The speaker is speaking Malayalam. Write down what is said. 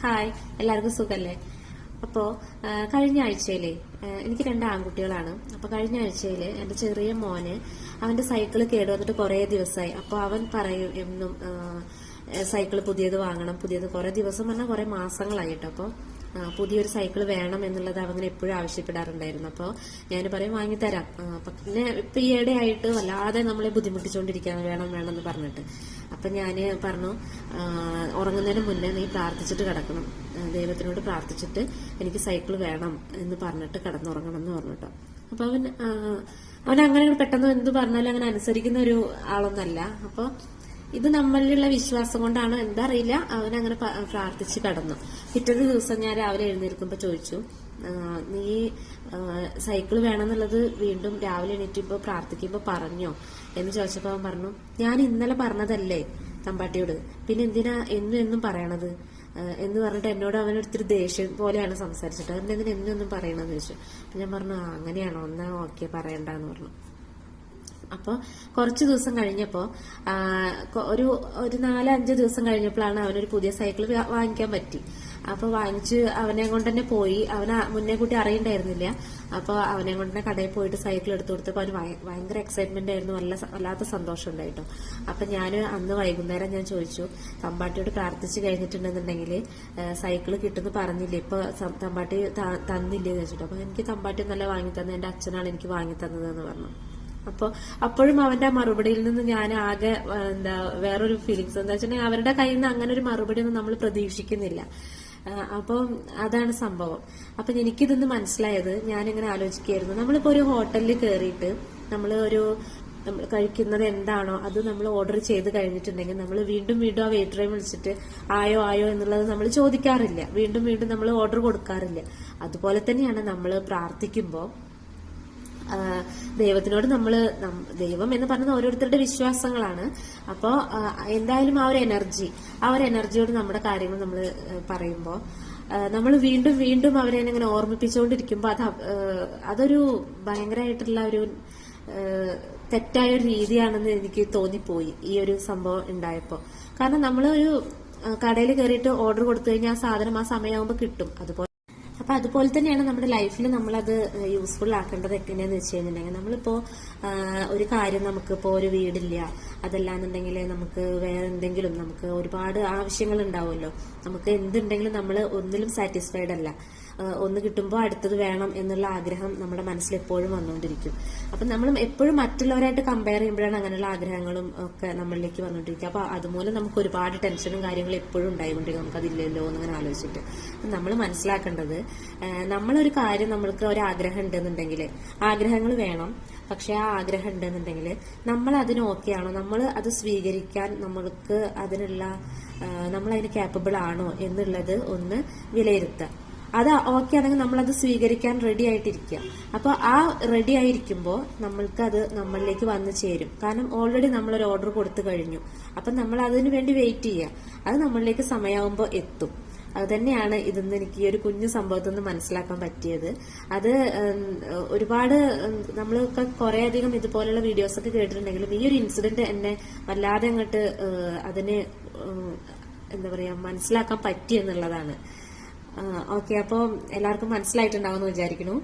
ഹായ് എല്ലാവർക്കും സുഖല്ലേ? അപ്പോ കഴിഞ്ഞ ആഴ്ചയിൽ എനിക്ക് രണ്ട് ആൺകുട്ടികളാണ്. അപ്പൊ കഴിഞ്ഞ ആഴ്ചയിൽ എന്റെ ചെറിയ മോന് അവന്റെ സൈക്കിൾ കേടുവന്നിട്ട് കുറെ ദിവസമായി അപ്പൊ അവൻ പറയും എന്നും സൈക്കിൾ പുതിയത് വാങ്ങണം പുതിയത് കുറെ ദിവസം പറഞ്ഞാൽ കുറെ മാസങ്ങളായിട്ടോ അപ്പൊ ആ, പുതിയൊരു സൈക്കിൾ വേണം എന്നുള്ളത് അവങ്ങനെ എപ്പോഴും ആവശ്യപ്പെടാറുണ്ടായിരുന്നു. അപ്പോൾ ഞാൻ പറയും വാങ്ങിത്തരാം തരാം. പിന്നെ ഇപ്പൊ ഈയിടെ ആയിട്ട് വല്ലാതെ നമ്മളെ ബുദ്ധിമുട്ടിച്ചുകൊണ്ടിരിക്കുകയാണ് വേണം വേണം എന്ന് പറഞ്ഞിട്ട്. അപ്പൊ ഞാൻ പറഞ്ഞു ഉറങ്ങുന്നതിന് മുന്നേ നീ പ്രാർത്ഥിച്ചിട്ട് കിടക്കണം. ദൈവത്തിനോട് പ്രാർത്ഥിച്ചിട്ട് എനിക്ക് സൈക്കിൾ വേണം എന്ന് പറഞ്ഞിട്ട് കിടന്നുറങ്ങണം എന്ന് പറഞ്ഞിട്ടോ. അപ്പൊ അവൻ അവൻ അങ്ങനെ പെട്ടെന്ന് എന്ത് പറഞ്ഞാലും അങ്ങനെ അനുസരിക്കുന്ന ഒരു ആളൊന്നല്ല. അപ്പൊ ഇത് നമ്മളിലുള്ള വിശ്വാസം കൊണ്ടാണോ എന്താ അറിയില്ല. അവൻ അങ്ങനെ പ്രാർത്ഥിച്ച് കടന്നു. പിറ്റേ ദിവസം ഞാൻ രാവിലെ എഴുന്നേൽക്കുമ്പോൾ ചോദിച്ചു നീ സൈക്കിൾ വേണമെന്നുള്ളത് വീണ്ടും രാവിലെ എണീറ്റിപ്പോൾ പ്രാർത്ഥിക്കുമ്പോ പറഞ്ഞോ? എന്ന് ചോദിച്ചപ്പോൾ അവൻ പറഞ്ഞു ഞാൻ ഇന്നലെ പറഞ്ഞതല്ലേ തമ്പാട്ടിയോട്. പിന്നെ എന്തിനാ എന്നും എന്നും പറയണത്? എന്ന് പറഞ്ഞിട്ട് എന്നോട് അവനൊരുത്തിരി ദേഷ്യം പോലെയാണ് സംസാരിച്ചിട്ട് അവന്റെ എന്തിനാ എന്നും എന്നും പറയണമെന്ന് ചോദിച്ചു ഞാൻ പറഞ്ഞു "ആ, അങ്ങനെയാണോ? എന്നാ ഓക്കെ പറയണ്ടെന്ന് പറഞ്ഞു. അപ്പോൾ കുറച്ച് ദിവസം കഴിഞ്ഞപ്പോൾ ഒരു ഒരു നാല് അഞ്ച് ദിവസം കഴിഞ്ഞപ്പോഴാണ് അവനൊരു പുതിയ സൈക്കിൾ വാങ്ങിക്കാൻ പറ്റി. അപ്പൊ വാങ്ങിച്ച് അവനെ കൊണ്ട് തന്നെ പോയി. അവന് മുന്നേ കൂട്ടി അറിയണ്ടായിരുന്നില്ല. അപ്പൊ അവനെ കൊണ്ട് തന്നെ കടയിൽ പോയിട്ട് സൈക്കിൾ എടുത്തു കൊടുത്തപ്പോൾ അവന് ഭയ- ഭയങ്കര എക്സൈറ്റ്മെന്റ് ആയിരുന്നു. നല്ല സ- വല്ലാത്ത സന്തോഷം ഉണ്ടായിട്ടോ. അപ്പൊ ഞാൻ അന്ന് വൈകുന്നേരം ഞാൻ ചോദിച്ചു തമ്പാട്ടിയോട് പ്രാർത്ഥിച്ചു കഴിഞ്ഞിട്ടുണ്ടെന്നുണ്ടെങ്കിൽ സൈക്കിൾ കിട്ടുന്നു പറഞ്ഞില്ല? ഇപ്പൊ തമ്പാട്ടി തന്നില്ലേ? എന്ന് അപ്പൊ എനിക്ക് തമ്പാട്ടി നല്ല വാങ്ങി തന്നെ എന്റെ അച്ഛനാണ് എനിക്ക് വാങ്ങി തന്നത് എന്ന് പറഞ്ഞു. അപ്പൊ അപ്പോഴും അവന്റെ ആ മറുപടിയിൽ നിന്ന് ഞാൻ ആകെ എന്താ വേറൊരു ഫീലിങ്സ് എന്താ വെച്ചിട്ടുണ്ടെങ്കിൽ അവരുടെ കയ്യിൽ നിന്ന് അങ്ങനെ ഒരു മറുപടി ഒന്നും നമ്മൾ പ്രതീക്ഷിക്കുന്നില്ല. അപ്പം അതാണ് സംഭവം. അപ്പൊ എനിക്കിതൊന്ന് മനസ്സിലായത് ഞാനിങ്ങനെ ആലോചിക്കുകയായിരുന്നു. നമ്മളിപ്പോ ഒരു ഹോട്ടലിൽ കയറിയിട്ട് നമ്മൾ ഒരു നമ്മൾ കഴിക്കുന്നത് എന്താണോ അത് നമ്മൾ ഓർഡർ ചെയ്ത് കഴിഞ്ഞിട്ടുണ്ടെങ്കിൽ നമ്മൾ വീണ്ടും വീണ്ടും ആ വെയിറ്ററെ വിളിച്ചിട്ട് ആയോ ആയോ എന്നുള്ളത് നമ്മൾ ചോദിക്കാറില്ല. വീണ്ടും വീണ്ടും നമ്മൾ ഓർഡർ കൊടുക്കാറില്ല. അതുപോലെ തന്നെയാണ് നമ്മൾ പ്രാർത്ഥിക്കുമ്പോൾ ദൈവത്തിനോട് നമ്മൾ ദൈവം എന്ന് പറയുന്നത് ഓരോരുത്തരുടെ വിശ്വാസങ്ങളാണ്. അപ്പോൾ എന്തായാലും ആ ഒരു എനർജി ആ ഒരു എനർജിയോട് നമ്മുടെ കാര്യങ്ങൾ നമ്മൾ പറയുമ്പോൾ നമ്മൾ വീണ്ടും വീണ്ടും അവരെ ഇങ്ങനെ ഓർമ്മിപ്പിച്ചുകൊണ്ടിരിക്കുമ്പോൾ അത് അതൊരു ഭയങ്കരമായിട്ടുള്ള ഒരു തെറ്റായ ഒരു രീതിയാണെന്ന് എനിക്ക് തോന്നിപ്പോയി ഈ ഒരു സംഭവം ഉണ്ടായപ്പോൾ കാരണം നമ്മൾ ഒരു കടയിൽ കയറിയിട്ട് ഓർഡർ കൊടുത്തു കഴിഞ്ഞാൽ ആ സാധനം ആ സമയമാകുമ്പോൾ കിട്ടും. അതുപോലെ അപ്പൊ അതുപോലെ തന്നെയാണ് നമ്മുടെ ലൈഫിൽ നമ്മളത് യൂസ്ഫുൾ ആക്കേണ്ടത് എങ്ങനെയാന്ന് വെച്ച് കഴിഞ്ഞിട്ടുണ്ടെങ്കിൽ നമ്മളിപ്പോ ഒരു കാര്യം നമുക്കിപ്പോ ഒരു വീടില്ല അതല്ലാന്നുണ്ടെങ്കിൽ നമുക്ക് വേറെ എന്തെങ്കിലും നമുക്ക് ഒരുപാട് ആവശ്യങ്ങൾ ഉണ്ടാവുമല്ലോ. നമുക്ക് എന്തുണ്ടെങ്കിലും നമ്മൾ ഒന്നിലും സാറ്റിസ്ഫൈഡ് അല്ല. ഒന്ന് കിട്ടുമ്പോൾ അടുത്തത് വേണം എന്നുള്ള ആഗ്രഹം നമ്മുടെ മനസ്സിൽ എപ്പോഴും വന്നുകൊണ്ടിരിക്കും. അപ്പം നമ്മൾ എപ്പോഴും മറ്റുള്ളവരായിട്ട് കമ്പയർ ചെയ്യുമ്പോഴാണ് അങ്ങനെയുള്ള ആഗ്രഹങ്ങളും ഒക്കെ നമ്മളിലേക്ക് വന്നുകൊണ്ടിരിക്കുക. അപ്പോൾ അതുമൂലം നമുക്ക് ഒരുപാട് ടെൻഷനും കാര്യങ്ങളും എപ്പോഴും ഉണ്ടായിക്കൊണ്ടിരിക്കും. നമുക്കതില്ലല്ലോ എന്നിങ്ങനെ ആലോചിച്ചിട്ട്. നമ്മൾ മനസ്സിലാക്കേണ്ടത് നമ്മളൊരു കാര്യം നമ്മൾക്ക് ഒരു ആഗ്രഹം ഉണ്ടെന്നുണ്ടെങ്കിൽ ആഗ്രഹങ്ങൾ വേണം പക്ഷെ ആ ആഗ്രഹം ഉണ്ടെന്നുണ്ടെങ്കിൽ നമ്മൾ അതിന് നമ്മൾ അത് സ്വീകരിക്കാൻ നമ്മൾക്ക് അതിനുള്ള നമ്മൾ അതിന് ക്യാപ്പബിൾ ആണോ എന്നുള്ളത് ഒന്ന് വിലയിരുത്തുക. അത് ഓക്കെ ആണെങ്കിൽ നമ്മൾ അത് സ്വീകരിക്കാൻ റെഡി ആയിട്ടിരിക്കുക. അപ്പോൾ ആ റെഡി ആയിരിക്കുമ്പോൾ നമ്മൾക്ക് അത് നമ്മളിലേക്ക് വന്നു ചേരും. കാരണം ഓൾറെഡി നമ്മളൊരു ഓർഡർ കൊടുത്തു കഴിഞ്ഞു. അപ്പം നമ്മൾ അതിന് വേണ്ടി വെയിറ്റ് ചെയ്യുക. അത് നമ്മളിലേക്ക് സമയമാകുമ്പോൾ എത്തും. അത് തന്നെയാണ് ഇതെന്ന് എനിക്ക് ഈ ഒരു കുഞ്ഞു സംഭവത്തിൽ നിന്ന് മനസ്സിലാക്കാൻ പറ്റിയത്. അത് ഒരുപാട് നമ്മളൊക്കെ കുറെ അധികം വീഡിയോസ് ഒക്കെ കേട്ടിട്ടുണ്ടെങ്കിലും ഈ ഒരു ഇൻസിഡന്റ് എന്നെ വല്ലാതെ അങ്ങോട്ട് അതിനെ എന്താ പറയാ മനസ്സിലാക്കാൻ പറ്റി എന്നുള്ളതാണ്. ഓക്കെ അപ്പോൾ എല്ലാവർക്കും മനസ്സിലായിട്ടുണ്ടാവുമെന്ന് വിചാരിക്കുന്നു.